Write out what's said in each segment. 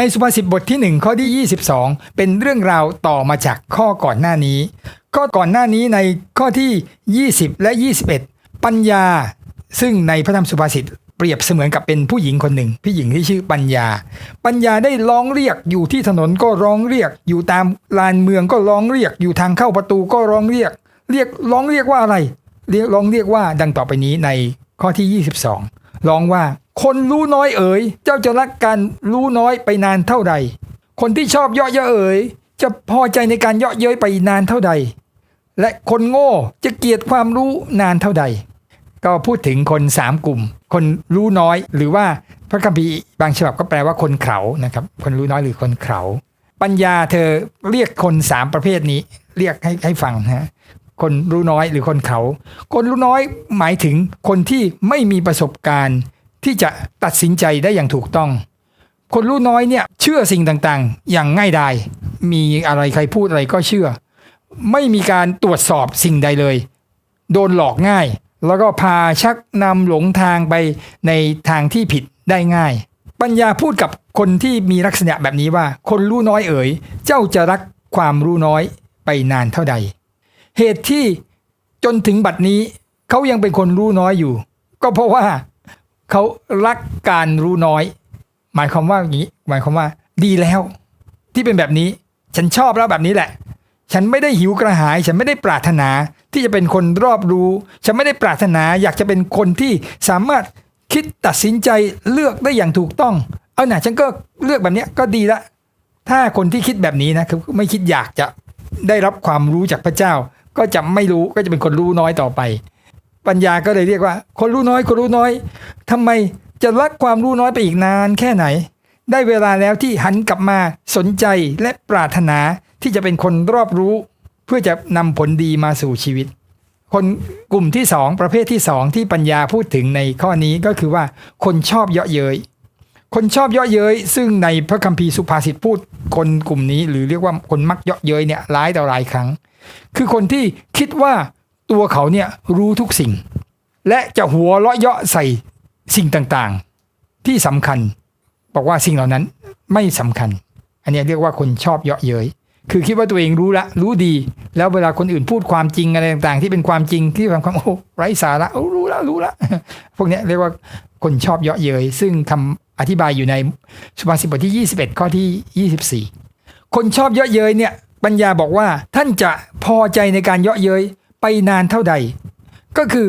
ในสุภาษิตบทที่ 1 ข้อที่ 22 เป็นเรื่องราวต่อมาจากข้อก่อนหน้านี้ข้อก่อนหน้านี้ในข้อที่ 20 และ 21 ปัญญา ซึ่งในพระธรรมสุภาษิตเปรียบเสมือนกับเป็นผู้หญิงคนหนึ่งผู้หญิงที่ชื่อปัญญา ปัญญาได้ร้องเรียกอยู่ที่ถนนก็ร้องเรียก อยู่ตามลานเมืองก็ร้องเรียก อยู่ทางเข้าประตูก็ร้องเรียก เรียกร้องเรียกว่าอะไร เรียกร้องเรียกว่าดังต่อไปนี้ในข้อที่ 22 ร้องว่า คนรู้น้อยเอ๋ย เจ้าจะรักกันรู้น้อยไปนานเท่าใด คนที่ชอบเยาะเย้ยเอ๋ย จะพอใจในการเยาะเย้ยไปนานเท่าใด และคนโง่จะเกลียดความรู้นานเท่าใด ก็พูดถึงคนสามกลุ่ม คนรู้น้อยหรือว่าพระคัมภีร์บางฉบับก็แปลว่าคนเขานะครับ คนรู้น้อยหรือคนเขาปัญญาเธอเรียกคนสามประเภทนี้เรียกให้ให้ฟังนะคนรู้น้อยหรือคนเขา คนรู้น้อยหมายถึงคนที่ไม่มีประสบการณ์ ที่จะตัดสินใจได้อย่างถูกต้อง คนรู้น้อยเนี่ยเชื่อสิ่งต่างๆ อย่างง่ายดายมีอะไรใครพูดอะไรก็เชื่อ ไม่มีการตรวจสอบสิ่งใดเลย โดนหลอกง่าย แล้วก็พาชักนำหลงทางไปในทางที่ผิดได้ง่าย ปัญญาพูดกับคนที่มีลักษณะแบบนี้ว่า คนรู้น้อยเอ๋ย เจ้าจะรักความรู้น้อยไปนานเท่าใด เหตุที่จนถึงบัดนี้เขายังเป็นคนรู้น้อยอยู่ ก็เพราะว่า เขารักการรู้น้อย หมายความว่าอย่างนี้ หมายความว่า ดีแล้ว ที่เป็นแบบนี้ ฉันชอบแล้วแบบนี้แหละ ฉันไม่ได้หิวกระหาย ฉันไม่ได้ปรารถนาที่จะเป็นคนรอบรู้ ฉันไม่ได้ปรารถนาอยากจะเป็นคนที่สามารถคิดตัดสินใจเลือกได้อย่างถูกต้อง เอาหน่ะฉันก็เลือกแบบนี้ก็ดีละ ถ้าคนที่คิดแบบนี้นะคือไม่คิดอยากจะได้รับความรู้จากพระเจ้า ก็จะไม่รู้ก็จะเป็นคนรู้น้อยต่อไป ปัญญาก็เลยเรียกว่า คนรู้น้อยคนรู้น้อยทำไมจะรักความรู้น้อยไปอีกนานแค่ไหน ได้เวลาแล้วที่หันกลับมาสนใจและปรารถนาที่จะเป็นคนรอบรู้ เพื่อจะนำผลดีมาสู่ชีวิต คนกลุ่มที่สองประเภทที่สองที่ปัญญาพูดถึงในข้อนี้ก็คือว่าคนชอบเยาะเย้ยคนชอบเยาะเย้ยซึ่งในพระคัมภีร์สุภาษิตพูดคนกลุ่มนี้ หรือเรียกว่าคนมักเยาะเย้ยเนี่ยหลายต่อหลายครั้ง คือคนที่คิดว่า ตัวเขาเนี่ยรู้ทุกสิ่ง และจะหัวเราะเยาะใส่สิ่งต่างๆ ที่สำคัญ บอกว่าสิ่งเหล่านั้นไม่สำคัญ อันนี้เรียกว่าคนชอบเยาะเย้ยคือคิดว่าตัวเองรู้ละรู้ดี แล้วเวลาคนอื่นพูดความจริงอะไรต่างๆ ที่เป็นความจริงที่เป็นความโอ้ไร้สาระโอ้รู้ละรู้ละพวกนี้เรียกว่าคนชอบเยาะเย้ยซึ่งคำอธิบายอยู่ในสุภาษิตบทที่ 21 ข้อที่ 24 คนชอบเยาะเย้ยเนี่ยปัญญาบอกว่าท่านจะพอใจในการเยาะเย้ย ไปนานเท่าใด ก็คือ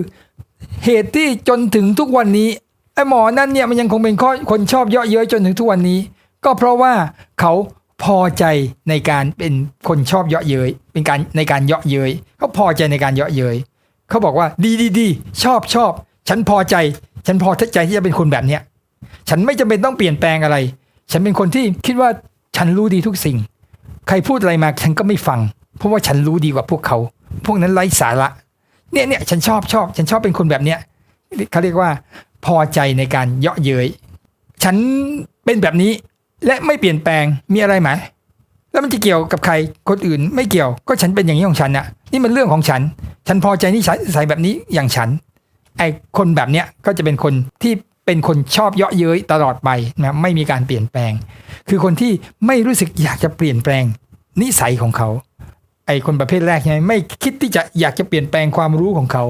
เหตุที่จนถึงทุกวันนี้ไอ้หมอนั่นเนี่ยมันยังคงเป็นข้อคนชอบเยาะเย้ยจนถึงทุกวันนี้ ก็เพราะว่าเขาพอใจในการเป็นคนชอบเยาะเย้ยเป็นการในการเยาะเย้ยเขาพอใจในการเยาะเย้ยเขาบอกว่าดีดีดีชอบชอบฉันพอใจ ฉันพอใจที่จะเป็นคนแบบเนี้ยฉันไม่จำเป็นต้องเปลี่ยนแปลงอะไร ฉันเป็นคนที่คิดว่าฉันรู้ดีทุกสิ่ง ใครพูดอะไรมาฉันก็ไม่ฟัง เพราะว่าฉันรู้ดีกว่าพวกเขา พวกนั้นไร้สาระ เนี่ยเนี่ยฉันชอบชอบ ฉันชอบเป็นคนแบบเนี้ยเขาเรียกว่าพอใจในการเยาะเย้ยฉันเป็นแบบนี้และไม่เปลี่ยนแปลงมีอะไรไหมแล้วมันจะเกี่ยวกับใครคนอื่นไม่เกี่ยวก็ฉันเป็นอย่างนี้ของฉันน่ะนี่มันเรื่องของฉัน ฉันพอใจนิสัยใส่แบบนี้อย่างฉัน ไอคนแบบเนี้ยก็จะเป็นคนที่เป็นคนชอบเยาะเย้ยตลอดไปนะไม่มีการเปลี่ยนแปลง คือคนที่ไม่รู้สึกอยากจะเปลี่ยนแปลงนิสัยของเขา ไอคนประเภทแรกใช่ไหมไม่คิดที่จะอยากจะเปลี่ยนแปลงความรู้ของเขา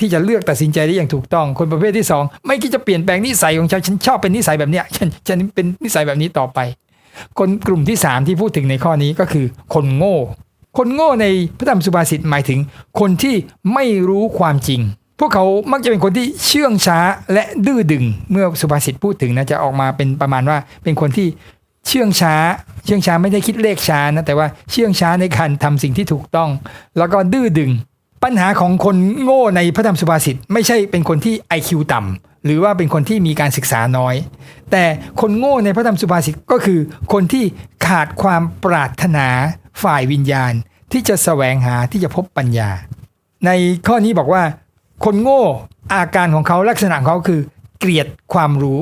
ที่จะเลือกตัดสินใจได้อย่างถูกต้อง คนประเภทที่สองไม่คิดจะเปลี่ยนแปลงนิสัยของฉันฉันชอบเป็นนิสัยแบบเนี้ยฉันฉันเป็นนิสัยแบบนี้ต่อไป คนกลุ่มที่สามที่พูดถึงในข้อนี้ก็คือ คนโง่ คนโง่ในพระธรรมสุภาษิตหมายถึง คนที่ไม่รู้ความจริง พวกเขามักจะเป็นคนที่เชื่องช้าและดื้อดึง เมื่อสุภาษิตพูดถึงนะจะออกมาเป็นประมาณว่าเป็นคนที่ เชื่องช้า เชื่องช้าไม่ได้คิดเลขช้านะแต่ว่าเชื่องช้าในการทำสิ่งที่ถูกต้อง แล้วก็ดื้อดึง ปัญหาของคนโง่ในพระธรรมสุภาษิตไม่ใช่เป็นคนที่ IQ ต่ำหรือว่าเป็นคนที่มีการศึกษาน้อย แต่คนโง่ในพระธรรมสุภาษิตก็คือ คนที่ขาดความปรารถนาฝ่ายวิญญาณ ที่จะแสวงหาที่จะพบปัญญา ในข้อนี้บอกว่า คนโง่อาการของเขาลักษณะของเขาคือ เกลียดความรู้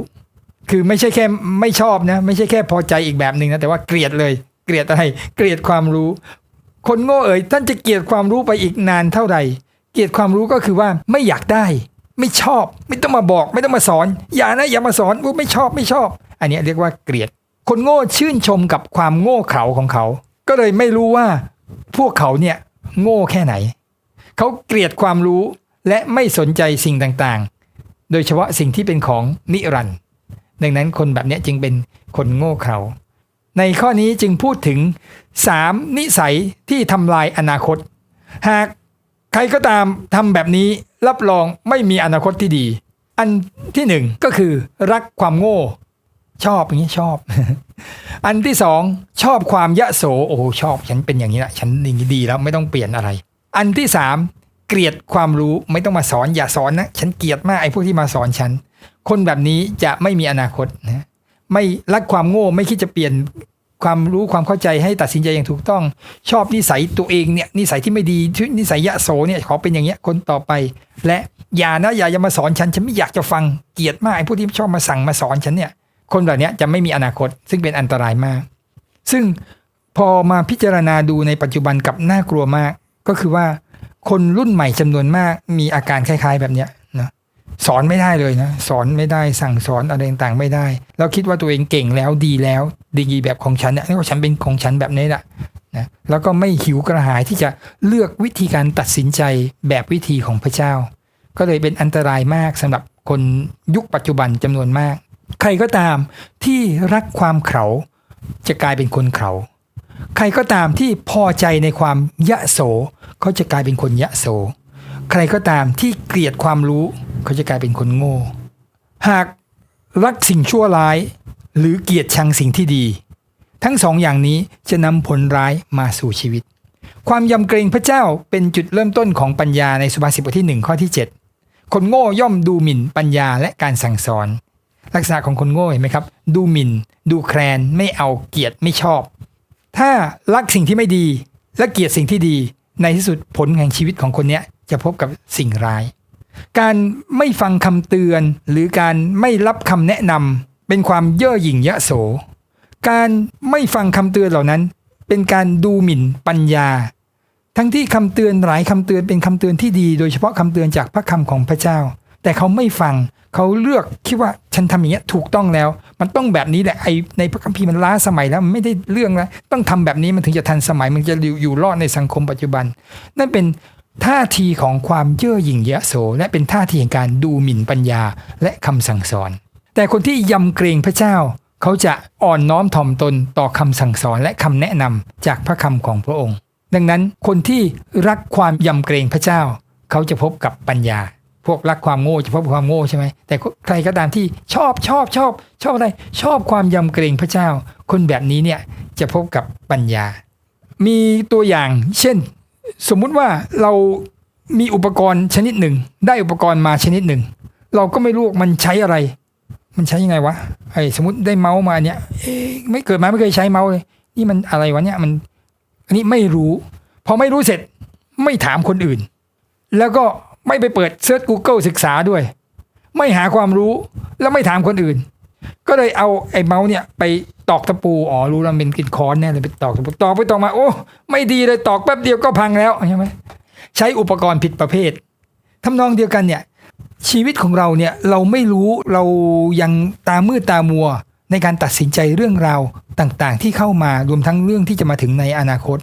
คือไม่ใช่แค่ไม่ชอบนะ ไม่ใช่แค่พอใจอีกแบบหนึ่งนะแต่ว่าเกลียดเลย เกลียดอะไร เกลียดความรู้ คนโง่เอ๋ยท่านจะเกลียดความรู้ไปอีกนานเท่าไหร่ เกลียดความรู้ก็คือว่าไม่อยากได้ ไม่ชอบ ไม่ต้องมาบอก ไม่ต้องมาสอน อย่านะอย่ามาสอนว่าไม่ชอบไม่ชอบ อันนี้เรียกว่าเกลียด คนโง่ชื่นชมกับความโง่เขลาของเขา ก็เลยไม่รู้ว่า พวกเขาเนี่ยโง่แค่ไหน เขาเกลียดความรู้และไม่สนใจสิ่งต่างๆ โดยเฉพาะสิ่งที่เป็นของนิรันดร์ ดังนั้นคนแบบนี้จึงเป็นคนโง่เขลาในข้อนี้จึงพูดถึง 3 นิสัยที่ทำลายอนาคต หากใครก็ตามทำแบบนี้รับรองไม่มีอนาคตที่ดี อันที่หนึ่งก็คือ รักความโง่ ชอบอย่างนี้ชอบ อันที่สองชอบความยะโสโอ้ชอบ ฉันเป็นอย่างนี้ละฉันอย่างนี้ดีแล้วไม่ต้องเปลี่ยนอะไร อันที่สามเกลียดความรู้ไม่ต้องมาสอนอย่าสอนนะ ฉันเกลียดมากไอ้พวกที่มาสอนฉัน คนแบบนี้จะไม่มีอนาคตนะไม่รักความโง่ไม่คิดจะเปลี่ยนความรู้ความเข้าใจให้ตัดสินใจอย่างถูกต้อง ชอบนิสัยตัวเองเนี่ยนิสัยที่ไม่ดีนิสัยยะโสเนี่ยขอเป็นอย่างเงี้ยคนต่อไป และอย่านะอย่าอย่ามาสอนฉันฉันไม่อยากจะฟังเกลียดมากไอ้พวกที่ชอบมาสั่งมาสอนฉันเนี่ยคนแบบนี้จะไม่มีอนาคต ซึ่งเป็นอันตรายมาก ซึ่งพอมาพิจารณาดูในปัจจุบันกับน่ากลัวมาก ก็คือว่าคนรุ่นใหม่จำนวนมากมีอาการคล้าย ๆ แบบเนี้ย สอนไม่ได้เลยนะ สอนไม่ได้สั่งสอนอะไรต่างๆไม่ได้ แล้วคิดว่าตัวเองเก่งแล้วดีแล้วดีแบบของฉันเนี่ยว่าฉันเป็นของฉันแบบนี้แหละนะแล้วก็ไม่หิวกระหายที่จะเลือกวิธีการตัดสินใจแบบวิธีของพระเจ้า ก็เลยเป็นอันตรายมากสำหรับคนยุคปัจจุบันจำนวนมาก ใครก็ตามที่รักความเขาจะกลายเป็นคนเขาใครก็ตามที่พอใจในความยะโสเขาจะกลายเป็นคนยะโส ใครก็ตามที่เกลียดความรู้เขาจะกลายเป็นคนโง่ หากรักสิ่งชั่วร้าย หรือเกลียดชังสิ่งที่ดี ทั้งสองอย่างนี้จะนำผลร้ายมาสู่ชีวิต ความยำเกรงพระเจ้าเป็นจุดเริ่มต้นของปัญญาในสุภาษิตบทที่หนึ่งข้อที่ 7 คนโง่ย่อมดูหมิ่นปัญญาและการสั่งสอน ลักษณะของคนโง่เห็นไหมครับ ดูหมิ่น ดูแคลนไม่เอาเกียรติไม่ชอบ ถ้ารักสิ่งที่ไม่ดีและเกลียดสิ่งที่ดี ในที่สุดผลแห่งชีวิตของคนเนี้ย จะพบกับสิ่งร้าย การไม่ฟังคำเตือนหรือการไม่รับคำแนะนำเป็นความเย่อหยิ่งยะโส การไม่ฟังคำเตือนเหล่านั้น เป็นการดูหมิ่นปัญญา ทั้งที่คำเตือนหลายคำเตือนเป็นคำเตือนที่ดี โดยเฉพาะคำเตือนจากพระคำของพระเจ้า แต่เขาไม่ฟังเขาเลือกคิดว่าฉันทำอย่างนี้ถูกต้องแล้ว มันต้องแบบนี้แหละไอในพระคัมภีร์มันล้าสมัยแล้วมันไม่ได้เรื่องแล้วต้องทำแบบนี้มันถึงจะทันสมัยมันจะอยู่รอดในสังคมปัจจุบัน นั่นเป็น ท่าทีของความเย่อหยิ่งยะโส และเป็นท่าทีแห่งการดูหมิ่นปัญญาและคำสั่งสอน แต่คนที่ยำเกรงพระเจ้า เขาจะอ่อนน้อมถ่อมตนต่อคำสั่งสอนและคำแนะนำจากพระคำของพระองค์ ดังนั้นคนที่รักความยำเกรงพระเจ้า เขาจะพบกับปัญญา พวกรักความโง่จะพบกับความโง่ใช่ไหมแต่ใครก็ตามที่ชอบชอบชอบ ชอบอะไรชอบความยำเกรงพระเจ้า คนแบบนี้เนี่ยจะพบกับปัญญา มีตัวอย่างเช่น สมมุติว่าเรามีอุปกรณ์ชนิดหนึ่ง ได้อุปกรณ์มาชนิดหนึ่ง เราก็ไม่รู้มันใช้อะไร มันใช้ยังไงวะไอ้สมมติได้เมาส์มาเนี่ยไม่เกิดมาไม่เคยใช้เมาส์เลย นี่มันอะไรวะเนี่ยมัน อันนี้ไม่รู้ พอไม่รู้เสร็จไม่ถามคนอื่น แล้วก็ไม่ไปเปิดเซิร์ช Google ศึกษาด้วย ไม่หาความรู้แล้วไม่ถามคนอื่น ก็เลยเอาไอ้เมาส์เนี่ยไปตอกตะปูอ๋อรู้แล้วเป็นกินค้อนแน่เลยไปตอกตะปูตอกไปตอกมา โอ้ ไม่ดีเลยตอกแป๊บเดียวก็พังแล้วใช่ไหมใช้อุปกรณ์ผิดประเภททำนองเดียวกันเนี่ย ชีวิตของเราเนี่ยเราไม่รู้เรายังตามืดตามัว ในการตัดสินใจเรื่องราวต่างๆ ที่เข้ามารวมทั้งเรื่องที่จะมาถึงในอนาคต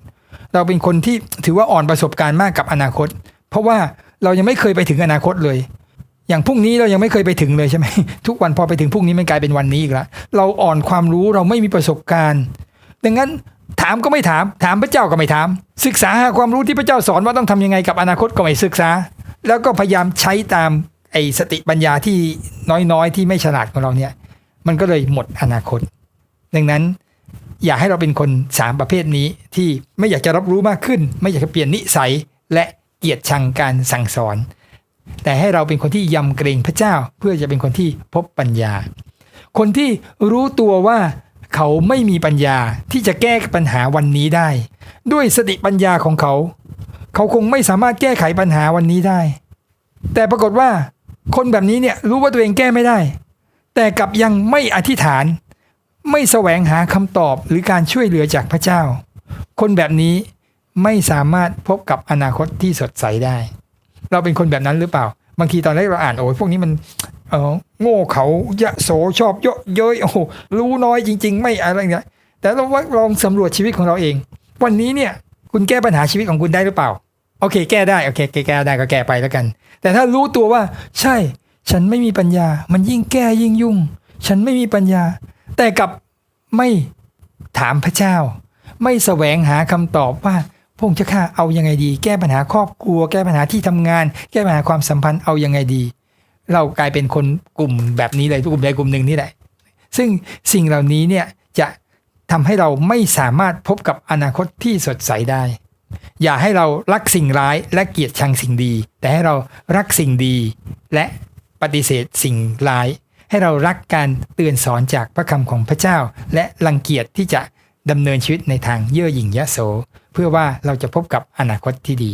เราเป็นคนที่ถือว่าอ่อนประสบการณ์มากกับอนาคต เพราะว่าเรายังไม่เคยไปถึงอนาคตเลย อย่างพรุ่งนี้เรายังไม่เคยไปถึงเลยใช่ไหมทุกวันพอไปถึงพรุ่งนี้มันกลายเป็นวันนี้อีกล้วเราอ่อนความรู้เราไม่มีประสบการณ์ ดังนั้นถามก็ไม่ถาม ถามพระเจ้าก็ไม่ถาม ศึกษาหาความรู้ที่พระเจ้าสอนว่าต้องทำยังไงกับอนาคตก็ไม่ศึกษา แล้วก็พยายามใช้ตามไอ้สติปัญญาที่น้อยๆ ที่ไม่ฉลาดของเราเนี่ย มันก็เลยหมดอนาคต ดังนั้นอย่าให้เราเป็นคนสามประเภทนี้ที่ไม่อยากจะรับรู้มากขึ้น ไม่อยากจะเปลี่ยนนิสัยและเกียรติชังการสั่งสอน แต่ให้เราเป็นคนที่ยำเกรงพระเจ้าเพื่อจะเป็นคนที่พบปัญญา คนที่รู้ตัวว่าเขาไม่มีปัญญาที่จะแก้ปัญหาวันนี้ได้ ด้วยสติปัญญาของเขา เขาคงไม่สามารถแก้ไขปัญหาวันนี้ได้ แต่ปรากฏว่า คนแบบนี้เนี่ยรู้ว่าตัวเองแก้ไม่ได้ แต่กลับยังไม่อธิษฐาน ไม่แสวงหาคำตอบหรือการช่วยเหลือจากพระเจ้า คนแบบนี้ไม่สามารถพบกับอนาคตที่สดใสได้ เราเป็นคนแบบนั้นหรือเปล่า บางทีตอนแรกเราอ่านโอ้ยพวกนี้มันเออโง่เขายะโสชอบเยอะเย้ยโอ้โหรู้น้อยจริง ๆ ไม่อะไรเงี้ยแต่เราว่าลองสำรวจชีวิตของเราเอง วันนี้เนี่ยคุณแก้ปัญหาชีวิตของคุณได้หรือเปล่า โอเค แก้ได้โอเคแก้ได้ก็แก้ไปแล้วกัน แต่ถ้ารู้ตัวว่า ใช่ ฉันไม่มีปัญญา มันยิ่งแก้ยิ่งยุ่ง ฉันไม่มีปัญญา แต่กับไม่ถามพระเจ้า ไม่แสวงหาคำตอบว่า พระองค์เจะข้าเอายังไงดี แก้ปัญหาครอบครัว แก้ปัญหาที่ทำงาน แก้ปัญหาความสัมพันธ์เอายังไงดี เรากลายเป็นคนกลุ่มแบบนี้เลยกลุ่มใดกลุ่มหนึ่งนี่แหละ ซึ่งสิ่งเหล่านี้เนี่ยจะทำให้เราไม่สามารถพบกับอนาคตที่สดใสได้ อย่าให้เรารักสิ่งร้ายและเกลียดชังสิ่งดี แต่ให้เรารักสิ่งดี และปฏิเสธสิ่งร้าย ให้เรารักการเตือนสอนจากพระคำของพระเจ้า และรังเกียจที่จะ ดำเนินชีวิตในทางเย่อหยิ่งยะโส เพื่อว่าเราจะพบกับอนาคตที่ดี